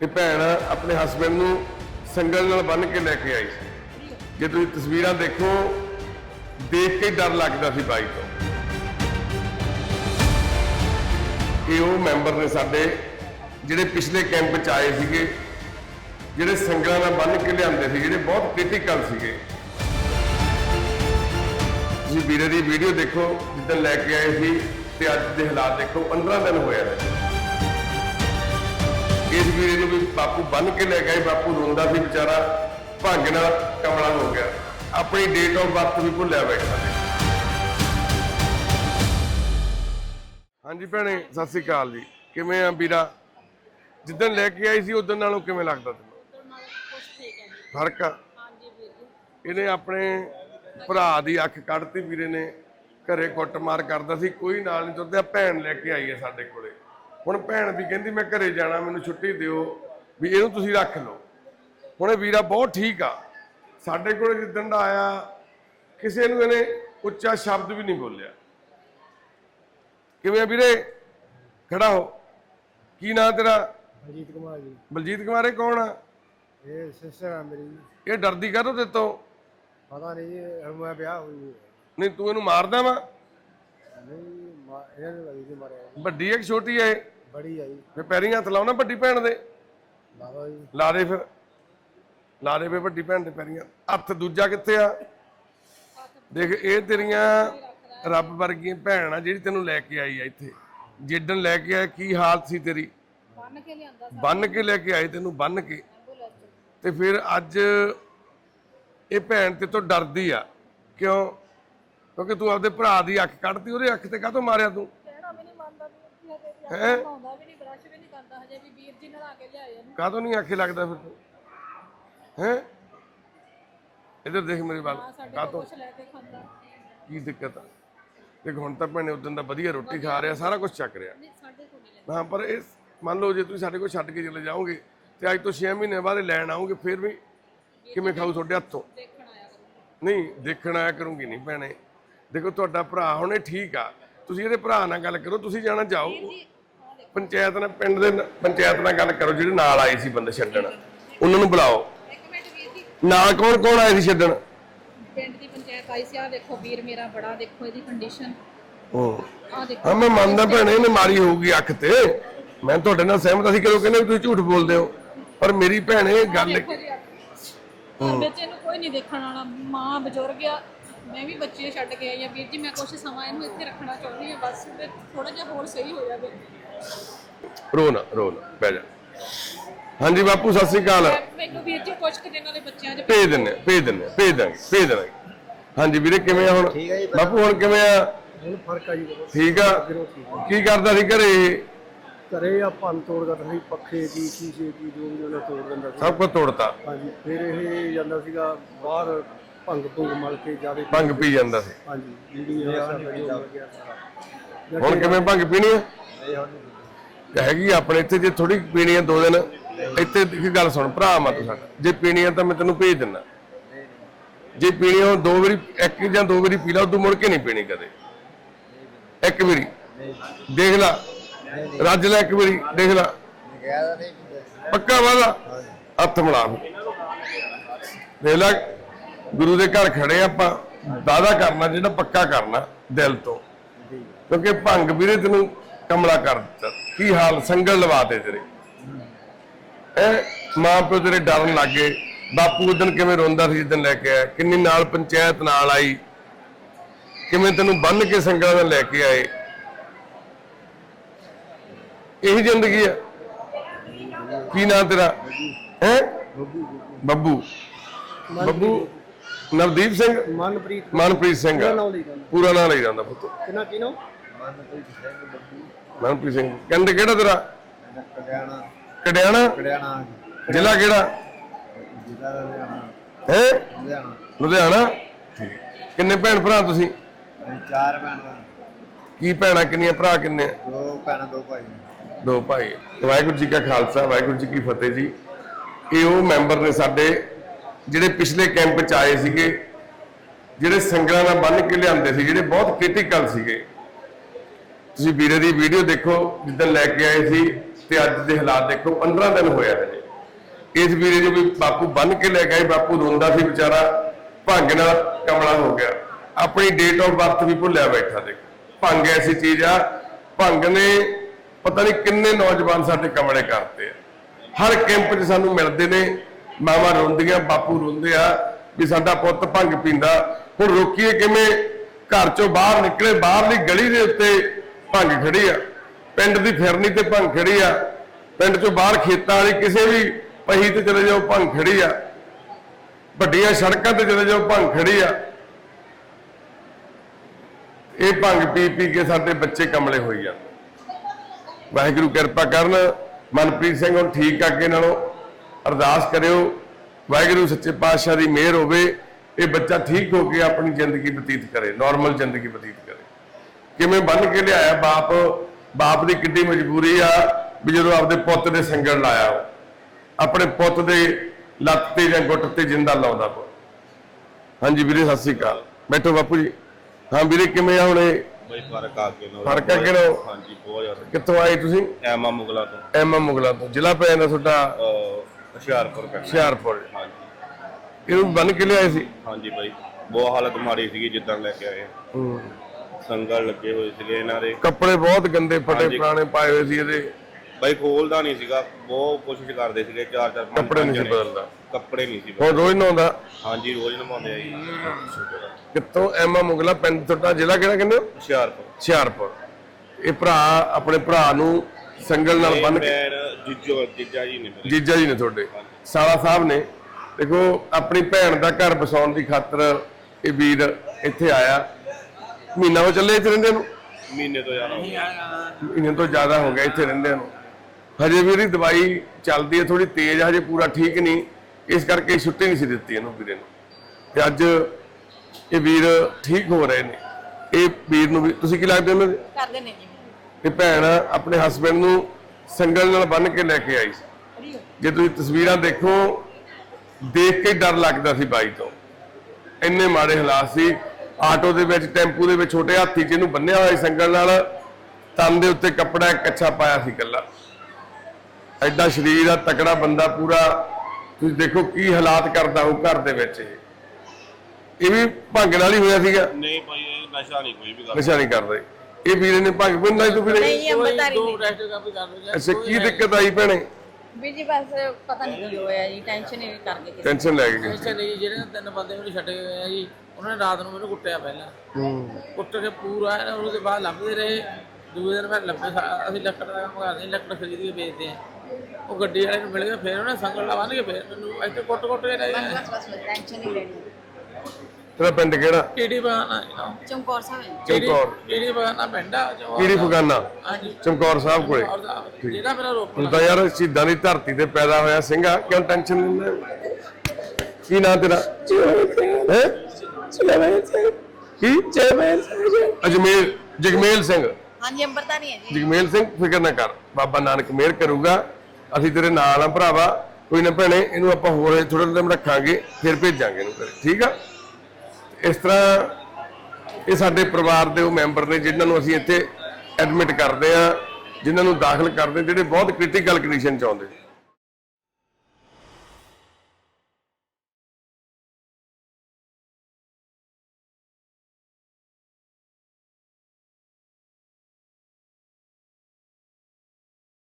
ਤੇ ਭੈਣ ਆਪਣੇ ਹਸਬੰਡ ਨੂੰ ਸੰਗਲ ਨਾਲ ਬੰਨ ਕੇ ਲੈ ਕੇ ਆਈ ਸੀ। ਜੇ ਤੁਸੀਂ ਤਸਵੀਰਾਂ ਦੇਖੋ, ਦੇਖ ਕੇ ਹੀ ਡਰ ਲੱਗਦਾ ਸੀ ਬਾਈ ਤੋਂ। ਇਹ ਉਹ ਮੈਂਬਰ ਨੇ ਸਾਡੇ, ਜਿਹੜੇ ਪਿਛਲੇ ਕੈਂਪ 'ਚ ਆਏ ਸੀਗੇ, ਜਿਹੜੇ ਸੰਗਲਾਂ ਨਾਲ ਬੰਨ ਕੇ ਲਿਆਂਦੇ ਸੀ ਜਿਹੜੇ ਬਹੁਤ ਕ੍ਰਿਟੀਕਲ ਸੀਗੇ। ਤੁਸੀਂ ਵੀਰੇ ਦੀ ਵੀਡੀਓ ਦੇਖੋ, ਜਿੱਦਣ ਲੈ ਕੇ ਆਏ ਸੀ, ਤੇ ਅੱਜ ਦੇ ਹਾਲਾਤ ਦੇਖੋ 15 ਦਿਨ ਹੋਇਆ ਨੇ ਇਸ ਵੀਰੇ ਨੂੰ ਵੀ ਬਾਪੂ ਬੰਨ ਕੇ ਲੈ ਗਏ ਬਾਪੂ ਰੋਂਦਾ ਸੀ ਵਿਚਾਰਾ, ਭੰਗ ਨਾਲ ਕਮਲਾ ਹੋ ਗਿਆ। ਆਪਣੀ ਡੇਟ ਆਫ ਬਰਥ ਵੀ ਭੁੱਲਿਆ ਬੈਠਾ ਹਾਂਜੀ ਭੈਣੇ, ਸਤਿ ਸ੍ਰੀ ਅਕਾਲ ਜੀ। ਕਿਵੇਂ ਆ ਵੀਰਾ? ਜਿੱਦਣ ਲੈ ਕੇ ਆਈ ਸੀ, ਉਦੋਂ ਨਾਲੋਂ ਕਿਵੇਂ ਲੱਗਦਾ ਤੈਨੂੰ? ਫ਼ਰਕ ਆ? ਇਹਨੇ ਆਪਣੇ ਭਰਾ ਦੀ ਅੱਖ ਕੱਢਤੀ ਵੀਰੇ ਨੇ, ਘਰੇ ਕੁੱਟਮਾਰ ਕਰਦਾ ਸੀ, ਕੋਈ ਨਾਲ ਨਹੀਂ ਤੁਰਦਾ, ਭੈਣ ਲੈ ਕੇ ਆਈ ਹੈ ਸਾਡੇ ਕੋਲੇ। ਹੁਣ ਭੈਣ ਵੀ ਕਹਿੰਦੀ ਮੈਂ ਘਰੇ ਜਾਣਾ ਮੈਨੂੰ ਛੁੱਟੀ ਦਿਓ ਵੀ ਇਹਨੂੰ ਤੁਸੀਂ ਰੱਖ ਲਓ। ਹੁਣ ਇਹ ਵੀਰਾ ਬਹੁਤ ਠੀਕ ਆ। ਸਾਡੇ ਕੋਲ ਜਿੱਦਣ ਦਾ ਆਇਆ ਕਿਸੇ ਨੂੰ ਇਹਨੇ ਉੱਚਾ ਸ਼ਬਦ ਵੀ ਨਹੀਂ ਬੋਲਿਆ। ਕਿਵੇਂ ਆ ਵੀਰੇ? ਖੜਾ ਹੋ। ਕੀ ਨਾਂ ਤੇਰਾ? ਅਜੀਤ ਕੁਮਾਰ ਜੀ। ਬਲਜੀਤ ਕੁਮਾਰੇ ਕੌਣ ਆ? ਇਹ ਸਿਸਟਰ ਆ ਮੇਰੀ। ਇਹ ਡਰਦੀ ਕਾਹਤੋਂ ਤੇਤੋਂ ਪਤਾ ਨਹੀਂ ਜੀ ਹਮਾ ਵਿਆਹ ਹੋਈ ਨਹੀਂ ਤੂੰ ਇਹਨੂੰ ਮਾਰਦਾ ਵਾ? ਮਾ- ਇਹਨਾਂ ਨੇ ਲੱਗੀ ਸੀ ਮਾਰਿਆ ਜੀ। ਵੱਡੀ ਹੈ ਕਿ ਛੋਟੀ ਹੈ ਇਹ? ਬੜੀ ਆਈ ਫੇ ਪੈਰੀਂ ਹੱਥ ਲਾਉਣਾ ਵੱਡੀ ਭੈਣ ਦੇ। ਬਾਬਾ ਜੀ। ਲਾ ਦੇ ਫਿਰ। ਲਾ ਦੇ ਫੇ ਵੱਡੀ ਭੈਣ ਦੇ ਪੈਰੀਂ ਹੱਥ। ਹੱਥ ਦੂਜਾ ਕਿੱਥੇ ਆ? ਦੇਖ ਇਹ ਤੇਰੀਆਂ ਰੱਬ ਵਰਗੀਆਂ ਭੈਣ ਆ ਜਿਹੜੀ ਤੈਨੂੰ ਲੈ ਕੇ ਆਈ ਆ ਇੱਥੇ। ਜਿੱਦਣ ਲੈ ਕੇ ਆਇਆ ਕੀ ਹਾਲਤ ਸੀ ਤੇਰੀ? ਬੰਨ ਕੇ ਲਿਆਂਦਾ ਬੰਨ ਕੇ ਲੈ ਕੇ ਆਏ ਤੈਨੂੰ ਬੰਨ ਕੇ। ਤੇ ਫਿਰ ਅੱਜ ਇਹ ਭੈਣ ਤੇ ਤੋਂ ਡਰਦੀ ਆ। ਕਿਉਂ? ਕਿਉਂਕਿ ਤੂੰ ਆਪਦੇ ਭਰਾ ਦੀ ਅੱਖ ਕੱਢਤੀ ਉਹਦੇ ਅੱਖ ਤੇ ਕਾਹਤੋਂ ਮਾਰਿਆ ਤੂੰ? ਕਹਿਣਾ ਵੀ ਨਹੀਂ ਮੰਨਦਾ ਵੀ ਹਜੇ ਹੈਂ? ਨਹਾਉਂਦਾ ਵੀ ਨਹੀਂ ਬ੍ਰਸ਼ ਵੀ ਨਹੀਂ ਕਰਦਾ ਹਜੇ ਵੀ ਵੀਰ ਜੀ ਨਹਾ ਕੇ ਲਿਆਏ ਇਹਨੂੰ ਕਾਹਤੋਂ ਨਹੀਂ ਆਖੇ ਲੱਗਦਾ ਫਿਰ ਤੂੰ? ਹੈ? ਇਧਰ ਦੇਖ ਮੇਰੇ ਵੱਲ ਆ ਸਾਡੇ ਕੋਲ ਕਾਹਤੋਂ? ਲੈ ਕੇ ਖਾਂਦਾ। ਕੀ ਦਿੱਕਤ ਆ? ਦੇਖ ਹੁਣ ਤਾਂ ਭੈਣੇ ਉਦੋਂ ਦਾ ਵਧੀਆ ਰੋਟੀ ਖਾ ਰਿਹਾ ਸਾਰਾ ਕੁਝ ਚੱਕ ਰਿਹਾ। ਨਹੀਂ ਸਾਡੇ ਕੋਲ ਨਹੀਂ ਲੈਂਦਾ। ਹਾਂ ਪਰ ਇਹ ਮੰਨ ਲਓ ਜੇ ਤੁਸੀਂ ਸਾਡੇ ਕੋਲ ਛੱਡ ਕੇ ਚਲੇ ਜਾਓਗੇ ਤੇ ਅੱਜ ਤੋਂ 6 ਮਹੀਨੇ ਬਾਅਦ ਇਹ ਲੈਣ ਆਓਗੇ ਫਿਰ ਵੀ ਕਿਵੇਂ ਖਾਊ ਤੁਹਾਡੇ ਹੱਥੋਂ? ਦੇਖਣ ਆਇਆ ਕਰੂੰਗਾ। ਨਹੀਂ ਦੇਖਣ ਆਇਆ ਕਰੂੰਗੀ ਨਹੀਂ ਭੈਣੇ। ਦੇਖੋ ਤੁਹਾਡਾ ਭਰਾ ਹੁਣ ਠੀਕ ਆ। ਤੁਸੀਂ ਇਹਦੇ ਭਰਾ ਨਾਲ ਗੱਲ ਕਰੋ ਤੁਸੀਂ ਜਾਣਾ ਜਾਓ। ਪੰਚਾਇਤ ਨਾਲ ਪਿੰਡ ਦੇ ਪੰਚਾਇਤ ਨਾਲ ਗੱਲ ਕਰੋ ਜਿਹੜੇ ਨਾਲ ਆਏ ਸੀ ਬੰਦੇ ਛੱਡਣ। ਉਹਨਾਂ ਨੂੰ ਬੁਲਾਓ। ਨਾਲ ਕੌਣ ਕੌਣ ਆਏ ਸੀ ਛੱਡਣ? ਪਿੰਡ ਦੀ ਪੰਚਾਇਤ ਆਈ ਸੀ ਆ ਦੇਖੋ ਵੀਰ ਮੇਰਾ ਬੜਾ ਦੇਖੋ ਇਹਦੀ ਕੰਡੀਸ਼ਨ ਹੂੰ ਆ ਦੇਖੋ ਹਾਂ ਮੈਂ ਮੰਨਦਾ ਭੈਣੇ ਇਹਨੇ ਮਾਰੀ ਹੋਊਗੀ ਅੱਖ ਤੇ। ਮੈਂ ਤੁਹਾਡੇ ਨਾਲ ਸਹਿਮਤ ਅਸੀਂ ਕਦੋਂ ਕਹਿੰਦੇ ਤੁਸੀਂ ਝੂਠ ਬੋਲਦੇ ਹੋ। ਪਰ ਮੇਰੀ ਭੈਣ ਗੱਲ ਕੋਈ ਨਹੀਂ ਦੇਖਣ ਵਾਲਾ ਮਾਂ ਬਜ਼ੁਰਗ ਆ ਮੈਂ ਵੀ ਬੱਚੇ ਛੱਡ ਕੇ ਆਈ ਆ ਵੀਰ ਜੀ ਮੈਂ ਕੁਛ ਸਮਾਂ ਇਹਨੂੰ ਇੱਥੇ ਰੱਖਣਾ ਚਾਹੁੰਦੀ ਆ ਬਸ ਥੋੜਾ ਜਿਹਾ ਹੋਰ ਸਹੀ ਹੋ ਜਾਵੇ। ਰੋ ਨਾ ਰੋ ਨਾ ਬਹਿ ਜਾ। ਹਾਂਜੀ ਬਾਪੂ ਸਤਿ ਸ੍ਰੀ ਅਕਾਲ। ਮੈਨੂੰ ਵੀਰ ਜੀ ਕੁਛ ਕੁ ਦਿਨਾਂ ਦੇ ਬੱਚਿਆਂ 'ਚ ਭੇਜ ਦਿੰਨੇ ਭੇਜ ਦਿੰਨੇ ਭੇਜ ਦਾਂਗੇ ਭੇਜ ਦਾਂਗੇ ਹਾਂਜੀ ਵੀਰੇ ਕਿਵੇਂ ਆ ਹੁਣ। ਬਾਪੂ ਹੁਣ ਕਿਵੇਂ ਆ? ਹੁਣ ਫ਼ਰਕ ਆ ਜੀ। ਠੀਕ ਆ। ਕੀ ਕਰਦਾ ਸੀ ਘਰੇ? ਘਰੇ ਆ ਭੰਨ ਤੋੜ ਕਰਦਾ ਸੀ ਪੱਖੇ ਦੀ ਸ਼ੀਸ਼ੇ ਦੀ ਜੋ ਵੀ ਉਹਨੇ ਤੋੜ ਦਿੰਦਾ ਸੀ। ਸਭ ਕੁਝ ਤੋੜਤਾ। ਹਾਂਜੀ ਫਿਰ ਇਹ ਜਾਂਦਾ ਸੀਗਾ ਬਾਹਰ ਭੰਗ ਭੁੰਗ ਮਲ ਕੇ ਜਾਵੇ। ਭੰਗ ਪੀ ਜਾਂਦਾ ਸੀ। ਹਾਂਜੀ ਜਿਹੜੀ ਇਹ ਹੋ ਹੁਣ ਕਿਵੇਂ ਭੰਗ ਪੀਣੀ ਆ? ਤੇ ਹੈਗੀ ਆਪਣੇ ਇੱਥੇ ਜੇ ਥੋੜੀ ਪੀਣੀ ਆ ਦੋ ਦਿਨ ਇੱਥੇ ਇੱਕ ਗੱਲ ਸੁਣ ਭਰਾ ਮਤ ਸਾਡਾ ਜੇ ਪੀਣੀ ਆ ਤਾਂ ਮੈਂ ਤੈਨੂੰ ਭੇਜ ਦਿੰਦਾ। ਜੇ ਪੀਣੀ ਆ ਦੋ ਵਾਰੀ ਇੱਕ ਜਾਂ ਦੋ ਵਾਰੀ ਪੀ ਲਾ ਉਦੋਂ ਮੁੜ ਕੇ ਨਹੀਂ ਪੀਣੀ ਕਦੇ। ਇੱਕ ਵਾਰੀ। ਦੇਖ ਲੈ। ਰੱਜ ਲੈ ਇੱਕ ਵਾਰੀ ਦੇਖ ਲੈ। ਪੱਕਾ ਵਾਦਾ ਹੱਥ ਮਿਲਾ। ਦੇਖ ਲੈ। ਗੁਰੂ ਦੇ ਘਰ ਖੜੇ ਆਪਾਂ ਦਾਦਾ ਕਰਨਾ, ਜਿਹੜਾ ਪੱਕਾ ਕਰਨਾ ਦਿਲ ਤੋਂ। ਕਿਉਂਕਿ ਭੰਗ ਵੀਰੇ ਤੈਨੂੰ ਕਮਲਾ ਕਰ ਦਿੱਤਾ। ਕੀ ਹਾਲ, ਸੰਗਲ ਲਵਾਤੇ ਤੇਰੇ। ਐ ਮਾਂ ਪਿਓ ਤੇਰੇ ਡਰਨ ਲੱਗੇ ਬਾਪੂ ਉਦਨ ਕਿਵੇਂ ਰੋਂਦਾ ਸੀ ਜਿੱਦਣ ਲੈ ਕੇ ਆਇਆ। ਕਿੰਨੀ ਨਾਲ ਪੰਚਾਇਤ ਨਾਲ ਆਈ। ਕਿਵੇਂ ਤੈਨੂੰ ਬੰਨ ਕੇ ਸੰਗਲਾਂ ਨਾਲ ਲੈ ਕੇ ਆਏ। ਇਹੀ ਜ਼ਿੰਦਗੀ ਆ। ਕੀ ਨਾਂ ਤੇਰਾ? ਹੈ? ਬੱਬੂ। ਬੱਬੂ। ਨਵਦੀਪ ਸਿੰਘ। ਮਨਪ੍ਰੀਤ ਮਨਪ੍ਰੀਤ ਸਿੰਘ। ਆ। ਨਾਮ ਲਈ ਜਾਂਦਾ। ਪੂਰਾ ਨਾਂ ਲਈ ਜਾਂਦਾ ਪੁੱਤ। ਕਿੰਨਾ ਕਿਨੋ ਮਨਪ੍ਰੀਤ ਸਿੰਘ ਕਹਿੰਦੇ ਕਿਹੜਾ ਤੇਰਾ? ਕਲਿਆਣਾ ਕੜਿਆਣਾ। ਕਲਿਆਣਾ ਜ਼ਿਲ੍ਹਾ ਕਿਹੜਾ? ਜ਼ਿਲ੍ਹਾ ਲੁਧਿਆਣਾ। ਹੈ? ਲੁਧਿਆਣਾ। ਲੁਧਿਆਣਾ? ਕਿੰਨੇ ਭੈਣ ਭਰਾ ਤੁਸੀਂ? ਚਾਰ ਭੈਣ ਕੀ ਭੈਣਾਂ ਕਿੰਨੀਆਂ ਭਰਾ ਕਿੰਨੇ? ਆ? ਦੋ ਭੈਣਾਂ ਦੋ ਭਾਈ। ਦੋ ਭਾਈ। ਵਾਹਿਗੁਰੂ ਜੀ ਕਾ ਖਾਲਸਾ ਵਾਹਿਗੁਰੂ ਜੀ ਕੀ ਫਤਿਹ ਜੀ। ਇਹ ਉਹ ਮੈਂਬਰ ਨੇ ਸਾਡੇ ਜਿਹੜੇ ਪਿਛਲੇ ਕੈਂਪ ਚ ਆਏ ਸੀਗੇ, ਜਿਹੜੇ ਸੰਗਲਾਂ ਨਾਲ ਬੰਨ ਕੇ ਲਿਆਂਦੇ ਸੀ, ਜਿਹੜੇ ਬਹੁਤ ਕ੍ਰਿਟੀਕਲ ਸੀਗੇ। ਤੁਸੀਂ ਵੀਰੇ ਦੀ ਵੀਡੀਓ ਦੇਖੋ, ਜਿੱਦਣ ਲੈ ਕੇ ਆਏ ਸੀ ਤੇ ਅੱਜ ਦੇ ਹਾਲਾਤ ਦੇਖੋ 15 ਦਿਨ ਹੋਇਆ ਹੈ ਇਸ ਵੀਰੇ ਜੋ ਵੀ ਬਾਪੂ ਬੰਨ ਕੇ ਲੈ ਗਏ ਬਾਪੂ ਰੋਂਦਾ ਸੀ ਵਿਚਾਰਾ, ਭੰਗ ਨਾਲ ਕਮਲਾ ਹੋ ਗਿਆ। ਆਪਣੀ ਡੇਟ ਆਫ ਬਰਥ ਵੀ ਭੁੱਲਿਆ ਬੈਠਾ, ਦੇਖ। ਭੰਗ ਐਸੀ ਚੀਜ਼ ਆ, ਭੰਗ ਨੇ ਪਤਾ ਨਹੀਂ ਕਿੰਨੇ ਨੌਜਵਾਨ ਸਾਡੇ ਕਮਲੇ ਕਰਤੇ ਆ। ਹਰ ਕੈਂਪ 'ਚ ਸਾਨੂੰ ਮਿਲਦੇ ਨੇ ਮਾਵਾਂ ਰੋਂਦੀਆਂ, ਬਾਪੂ ਰੋਂਦੇ ਆ ਵੀ ਸਾਡਾ ਪੁੱਤ ਭੰਗ ਪੀਂਦਾ। ਹੁਣ ਰੋਕੀਏ ਕਿਵੇਂ? ਘਰ ਚੋਂ ਬਾਹਰ ਨਿਕਲੇ, ਬਾਹਰਲੀ ਗਲੀ ਦੇ ਉੱਤੇ ਭੰਗ ਖੜੀ ਆ। ਪਿੰਡ ਦੀ ਫਿਰਨੀ ਤੇ ਭੰਗ ਖੜੀ ਆ। ਪਿੰਡ ਚੋਂ ਬਾਹਰ ਖੇਤਾਂ ਵਾਲੀ ਕਿਸੇ ਵੀ ਪਹੀ ਤੇ ਚਲੇ ਜਾਓ, ਭੰਗ ਖੜੀ ਆ। ਵੱਡੀਆਂ ਸੜਕਾਂ ਤੇ ਚਲੇ ਜਾਓ, ਭੰਗ ਖੜੀ ਆ। ਇਹ ਭੰਗ ਪੀ ਪੀ ਕੇ ਸਾਡੇ ਬੱਚੇ ਕਮਲੇ ਹੋਈ ਜਾਂਦੇ ਵਾਹਿਗੁਰੂ ਕਿਰਪਾ ਕਰਨ, ਮਨਪ੍ਰੀਤ ਸਿੰਘ ਹੁਣ ਠੀਕ ਆ ਕੇ ਨਾਲੋਂ। ਅਰਦਾਸ ਕਰਿਓ ਵਾਹਿਗੁਰੂ ਸੱਚੇ ਪਾਤਸ਼ਾਹ ਦੀ ਮਿਹਰ ਹੋਵੇ ਇਹ ਬੱਚਾ ਠੀਕ ਹੋ ਕੇ ਆਪਣੀ ਜ਼ਿੰਦਗੀ ਬਤੀਤ ਕਰੇ ਨਾਰਮਲ ਜ਼ਿੰਦਗੀ ਬਤੀਤ ਕਰੇ। ਕਿਵੇਂ ਬੰਨ ਕੇ ਲਿਆਇਆ ਬਾਪ ਬਾਪ ਦੀ ਕਿੱਡੀ ਮਜਬੂਰੀ ਆ ਵੀ ਜਦੋਂ ਆਪਦੇ ਪੁੱਤ ਦੇ ਸੰਗਲ ਲਾਇਆ ਆਪਣੇ ਪੁੱਤ ਦੇ ਲੱਤ ਤੇ ਜਾਂ ਗੁੱਟ ਤੇ ਜਿੰਦਾ ਲਾਉਂਦਾ ਪੋ ਹਾਂਜੀ ਵੀਰੇ ਸਤਿ ਸ੍ਰੀ ਅਕਾਲ। ਬੈਠੋ ਬਾਪੂ ਜੀ। ਹਾਂ ਵੀਰੇ ਕਿਵੇਂ ਆ ਹੁਣੇ ਬਈ ਫ਼ਰਕ ਆ ਕੇ ਨਾ। ਫ਼ਰਕ ਆ ਕਿ ਨਾ? ਹਾਂਜੀ ਬਹੁਤ ਜ਼ਿਆਦਾ। ਕਿੱਥੋਂ ਆਏ ਤੁਸੀਂ? ਐਮਾ ਮੁਗਲਾ ਤੋਂ। ਐਮ ਮੁਗਲਾ ਤੋਂ। ਜ਼ਿਲ੍ਹਾ ਪੈ ਜਾਂਦਾ ਤੁਹਾਡਾ? ਹੁਸ਼ਿਆਰਪੁਰ ਪਿੰਡ ਹੁਸ਼ਿਆਰਪੁਰ। ਹਾਂਜੀ। ਇਹਨੂੰ ਬੰਨ ਕੇ ਲਿਆਏ ਸੀ? ਹਾਂਜੀ ਬਾਈ। ਬਹੁਤ ਹਾਲਤ ਮਾੜੀ ਸੀਗੀ ਜਿੱਦਾਂ ਲੈ ਕੇ ਆਏ ਸੰਗਲ ਲੱਗੇ ਹੋਏ ਸੀਗੇ ਇਹਨਾਂ ਦੇ। ਕੱਪੜੇ ਬਹੁਤ ਗੰਦੇ ਫਟੇ ਹਾਂਜੀ। ਪੁਰਾਣੇ ਪਾਏ ਹੋਏ ਸੀ ਇਹਦੇ। ਬਾਈ ਖੋਲਦਾ ਨਹੀਂ ਸੀਗਾ। ਬਹੁਤ ਕੋਸ਼ਿਸ਼ ਕਰਦੇ ਸੀਗੇ ਚਾਰ ਚਾਰ ਪੰਜ ਕੱਪੜੇ ਨਹੀਂ ਸੀ ਪੰਜ ਜਣੇ। ਬਦਲਦਾ। ਕੱਪੜੇ ਨਹੀਂ ਸੀ ਬਦਲਦੇ। ਹੁਣ ਰੋਜ਼ ਨਹਾਉਂਦਾ? ਹਾਂਜੀ ਰੋਜ਼ ਨਵਾਉਂਦੇ ਆ ਜੀ। ਕਿੱਥੋਂ? ਐਮ ਮੁਗਲਾ ਪਿੰਡ ਤੁਹਾਡਾ ਜ਼ਿਲ੍ਹਾ ਕਿਹੜਾ ਕਹਿੰਦੇ ਹੋ? ਹੁਸ਼ਿਆਰਪੁਰ। ਹੁਸ਼ਿਆਰਪੁਰ। ਇਹ ਭਰਾ ਆਪਣੇ ਭਰਾ ਨੂੰ ਸੰਗਲ ਨਾਲ ਬੰਨ ਕੇ ਜੀਜੋ ਜੀਜਾ ਜੀ ਨੇ ਮੇਰੇ। ਜੀਜਾ ਜੀ ਨੇ ਤੁਹਾਡੇ। ਸਾਲਾ ਸਾਹਿਬ ਨੇ। ਦੇਖੋ ਆਪਣੀ ਭੈਣ ਦਾ ਘਰ ਬਸਾਉਣ ਦੀ ਖਾਤਰ ਇਹ ਵੀਰ ਇੱਥੇ ਆਇਆ। ਮਹੀਨਾ ਹੋ ਚੱਲੇ ਇੱਥੇ ਰਹਿੰਦੇ ਨੂੰ? ਮਹੀਨੇ ਤੋਂ ਜ਼ਿਆਦਾ ਹੋ ਗਿਆ। ਮਹੀਨੇ ਤੋਂ ਜ਼ਿਆਦਾ ਹੋ ਗਿਆ ਇੱਥੇ ਰਹਿੰਦੇ ਨੂੰ। ਹਜੇ ਵੀ ਇਹਦੀ ਦਵਾਈ ਚੱਲਦੀ ਹੈ ਥੋੜੀ ਤੇਜ਼ ਹਜੇ ਪੂਰਾ ਠੀਕ ਨਹੀਂ। ਇਸ ਕਰਕੇ ਛੁੱਟੀ ਨਹੀਂ ਸੀ ਦਿੱਤੀ ਇਹਨੂੰ ਵੀਰੇ ਨੂੰ। ਤੇ ਅੱਜ ਇਹ ਵੀਰ ਠੀਕ ਹੋ ਰਹੇ ਨੇ। ਇਹ ਵੀਰ ਨੂੰ ਵੀ ਤੁਸੀਂ ਕੀ ਲੱਗਦੇ ਦੇ ਕਰਦੇ ਨੇ ਜੀ। ਇਹ ਭੈਣ ਆਪਣੇ ਹਸਬੰਡ ਨੂੰ ਸੰਗਲ ਨਾਲ ਬੰਨ ਕੇ ਲੈ ਕੇ ਆਈ ਸੀ। ਜੇ ਤੁਸੀਂ ਤਸਵੀਰਾਂ ਦੇਖੋ ਦੇਖ ਕੇ ਡਰ ਲੱਗਦਾ ਸੀ ਬਾਈ ਤੋਂ। ਇੰਨੇ ਮਾੜੇ ਹਾਲਾਤ ਸੀ। ਆਟੋ ਦੇ ਵਿੱਚ ਟੈਂਪੂ ਦੇ ਵਿੱਚ ਛੋਟੇ ਹਾਥੀ ਚ ਇਹਨੂੰ ਬੰਨਿਆ ਹੋਇਆ ਸੀ ਸੰਗਲ ਨਾਲ। ਤਨ ਦੇ ਉੱਤੇ ਕੱਪੜਾ ਕੱਛਾ ਪਾਇਆ ਸੀ ਕੱਲਾ ਐਡਾ ਸਰੀਰ ਆ ਤਕੜਾ ਬੰਦਾ ਪੂਰਾ। ਤੁਸੀਂ ਦੇਖੋ ਕੀ ਹਾਲਾਤ ਕਰਦਾ ਉਹ ਘਰ ਦੇ ਵਿੱਚ ਇਹ। ਇਹ ਵੀ ਭੰਗ ਨਾਲ ਹੀ ਹੋਇਆ ਸੀਗਾ? ਨਹੀਂ ਭਾਈ ਇਹ ਨਸ਼ਾ ਨਹੀਂ ਕੋਈ ਵੀ ਕਰਦਾ। ਨਸ਼ਾ ਨਹੀਂ ਕਰਦੇ। ਇਹ ਵੀਰੇ ਨੇ ਭੰਗ ਪੀਂਦਾ ਸੀ ਤੂੰ ਵੀਰੇ? ਨਹੀਂ ਅੰਮ੍ਰਿਤਧਾਰੀ ਨਹੀਂ। ਅੱਛਾ ਕੀ ਦਿੱਕਤ ਆਈ ਭੈਣੇ? ਵੀ ਜੀ ਬਸ ਪਤਾ ਨਹੀਂ ਕੀ ਹੋਇਆ ਜੀ ਟੈਨਸ਼ਨ ਹੀ ਕਰ ਗਈ ਕਿਸੇ ਟੈਨਸ਼ਨ ਲੈ ਕੇ ਗਏ ਇੱਥੇ ਨਹੀਂ ਜਿਹੜੇ ਤਿੰਨ ਬੰਦੇ ਮੈਨੂੰ ਛੱਡ ਕੇ ਗਏ ਆ ਜੀ ਉਹਨਾਂ ਨੇ ਰਾਤ ਨੂੰ ਮੈਨੂੰ ਕੁੱਟਿਆ ਪਹਿਲਾਂ। ਕੁੱਟ ਕੇ ਪੂਰਾ ਇਹਨਾਂ ਨੂੰ ਉਹਦੇ ਬਾਅਦ ਲੱਭਦੇ ਰਹੇ। ਦੂਜੇ ਦਿਨ ਮੈਂ ਲੱਭੇ ਸਾ- ਅਸੀਂ ਲੱਕੜ ਦਾ ਕੰਮ ਕਰਦੇ ਹਾਂ, ਲੱਕੜ ਖਰੀਦ ਕੇ ਵੇਚਦੇ ਆ ਉਹ ਗੱਡੀ ਵਾਲੇ ਨੂੰ ਮਿਲ ਗਿਆ ਫਿਰ ਉਹਨੇ ਸੰਗਲ ਲਾ ਬੰਨ ਕੇ ਫਿਰ ਮੈਨੂੰ ਇੱਥੇ ਕੁੱਟ ਕੁੱਟ ਕੇ ਲੈ ਗਏ। ਬਸ ਬਸ ਟੈਨਸ਼ਨ ਹੀ ਲੈਣੀ। ਤੇਰਾ ਪਿੰਡ ਕਿਹੜਾ? ਕੀੜੀ ਬਗਾਨਾ ਜੀ ਚਮਕੌਰ ਸਾਹਿਬ ਚਮਕੌਰ। ਕੀੜੀ ਬਗਾਨਾ ਪਿੰਡ ਆ? ਜੋ ਕੀੜੀ ਫਗਾਨਾ ਹਾਂਜੀ। ਚਮਕੌਰ ਸਾਹਿਬ ਕੋਲੇ। ਚਮਕੌਰ। ਜਿਹੜਾ ਮੇਰਾ ਰੋਪੜ ਹੁਣ ਤਾਂ ਯਾਰ ਸ਼ਹੀਦਾਂ ਦੀ ਧਰਤੀ ਤੇ ਪੈਦਾ ਹੋਇਆ ਸਿੰਘਾ ਕਿਉਂ ਟੈਨਸ਼ਨ ਲੈਂਦਾ ਕੀ ਨਾਂ ਤੇਰਾ? ਹੈ? ਕੀ? ਅਜਮੇਰ। ਜਗਮੇਲ ਸਿੰਘ। ਹਾਂਜੀ ਅੰਮ੍ਰਿਤਧਾਰੀ ਹੈ ਜੀ। ਜਗਮੇਲ ਸਿੰਘ ਫਿਕਰ ਨਾ ਕਰ। ਬਾਬਾ ਨਾਨਕ ਮਿਹਰ ਕਰੂਗਾ। ਅਸੀਂ ਤੇਰੇ ਨਾਲ ਆ ਭਰਾਵਾ। ਕੋਈ ਨਾ ਭੈਣੇ ਇਹਨੂੰ ਆਪਾਂ ਹੋਰ ਥੋੜਾ ਟਾਈਮ ਰੱਖਾਂਗੇ ਫਿਰ ਭੇਜਾਂਗੇ ਇਹਨੂੰ ਘਰੇ ਠੀਕ ਆ? ਇਸ ਤਰ੍ਹਾਂ ਇਹ ਸਾਡੇ ਪਰਿਵਾਰ ਦੇ ਉਹ ਮੈਂਬਰ ਨੇ ਜਿਨ੍ਹਾਂ ਨੂੰ ਅਸੀਂ ਇੱਥੇ ਐਡਮਿਟ ਕਰਦੇ ਆ ਜਿਨ੍ਹਾਂ ਨੂੰ ਦਾਖਲ ਕਰਦੇ ਜਿਹੜੇ ਬਹੁਤ ਕ੍ਰਿਟੀਕਲ ਕੰਡੀਸ਼ਨ ਚ ਆਉਂਦੇ